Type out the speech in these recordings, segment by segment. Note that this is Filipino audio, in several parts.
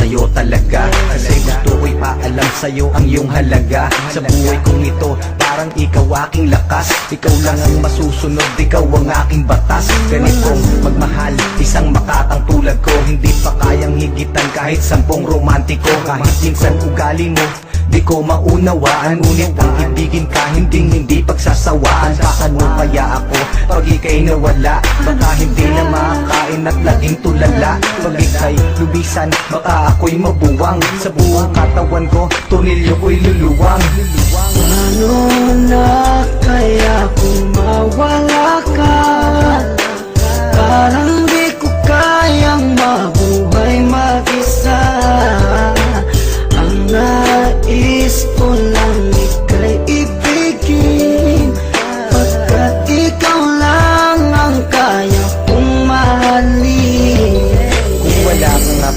sa'yo, talaga gusto ko'y paalam sa'yo ang iyong halaga Sa buhay kong ito, parang ikaw aking lakas. Ikaw lang ang masusunod, ikaw ang aking batas. Ganitong magmahal, isang makatang tulad ko. Hindi pa kayang higitan kahit sampung romantiko. Kahit minsan ugali mo Di ko maunawaan. Ngunit ang ibigin ka Hindi hindi pagsasawaan. Paano kaya ako? Pag ika'y nawala Baka hindi na makakain at laging tulala. Pag ika'y lubisan Baka ako'y mabuwang. Sa buong katawan ko Tunilyo ko'y luluwang Paano na kaya kung mawala ka? Parang di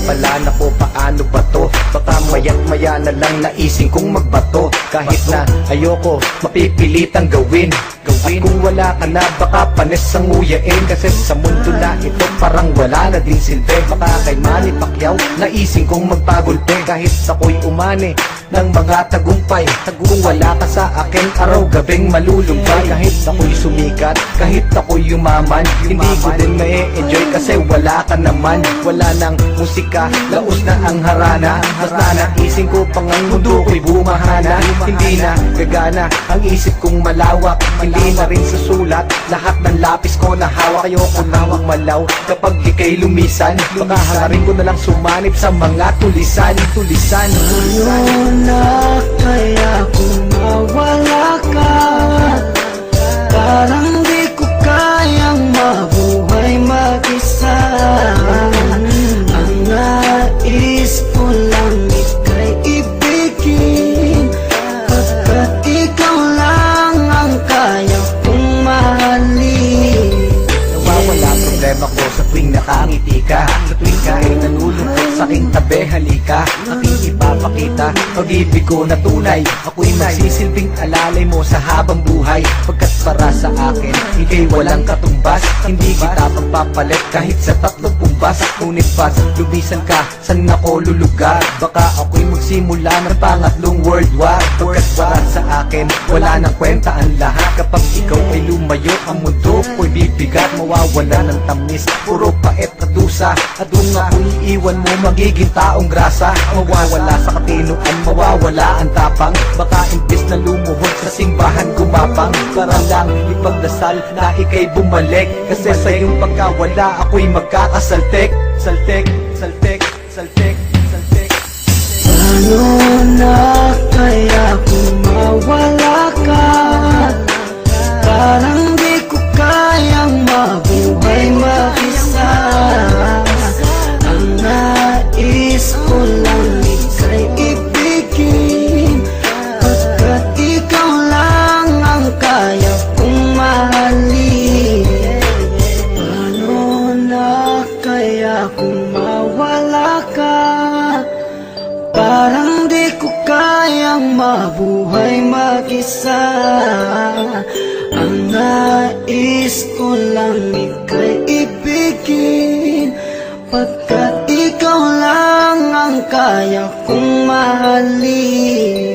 pala Naku paano ba to? Baka maya't maya na lang naising kong magbato. Kahit na ayoko Mapipilitang gawin. At kung wala ka na baka panis ang uyain Kasi sa mundo na ito parang wala na din silbi. Baka kay Manny Pacquiao Naising kong magpagulpe Kahit ako'y umani ng mga tagumpay. Kung wala ka sa akin araw gabing malulumbay Kahit ako'y sumikat, kahit ako'y yumaman Hindi ko din ma-enjoy kasi wala ka naman. Wala nang musika, laos na ang harana. Mas nanaisin ko pang ang mundo ko'y bumahana. Hindi na gagana ang isip kong malawak. Hindi na rin sa sulat, lahat ng lapis ko na hawak. Ayoko na malaw kapag ika'y lumisan Baka hangarin ko na lang sumanib sa mga tulisan. Tulisan, tulisan na kaya kung mawala ka? Parang di ko kayang mabuhay mag-isa. Ang nais ko lang ika'y ibigin. Pagkat ikaw lang ang kaya kong mahalin. Nawawala problema ko sa tuwing nakangiti ka. Sa tuwing ka'y nalulungkot sa aking tabi halika Aking ipapakita pag-ibig ko na tunay Ako'y magsisilbing alalay mo sa habang buhay. Pagkat para sa akin, ika'y walang katumbas. Hindi kita pagpapalit kahit sa tatlong pumbas Ngunit pas, lumisan ka, saan ako lulugar? Baka ako'y magsimula ng pangatlong world war. Pagkat para sa akin, wala nang kwenta ang lahat. Kapag ikaw ay lumayo, ang mundo ko'y bibigat. Mawawala ng tamis, puro pait at dusa. At kung ako'y iiwan mo, magiging taong grasa Mawawala sa katinuan, mawawala ang tapang. Baka imbis na lumuhod sa simbahan gumapang. Para lang ipagdasal na ika'y bumalik. Kasi sa iyong pagkawala, ako'y magkakasaltek Saltek, saltek, saltek, saltek Paano na lang mabuhay mag-isa. Ang nais ko lang ika'y ibigin. Pagkat ikaw lang ang kaya kong mahalin.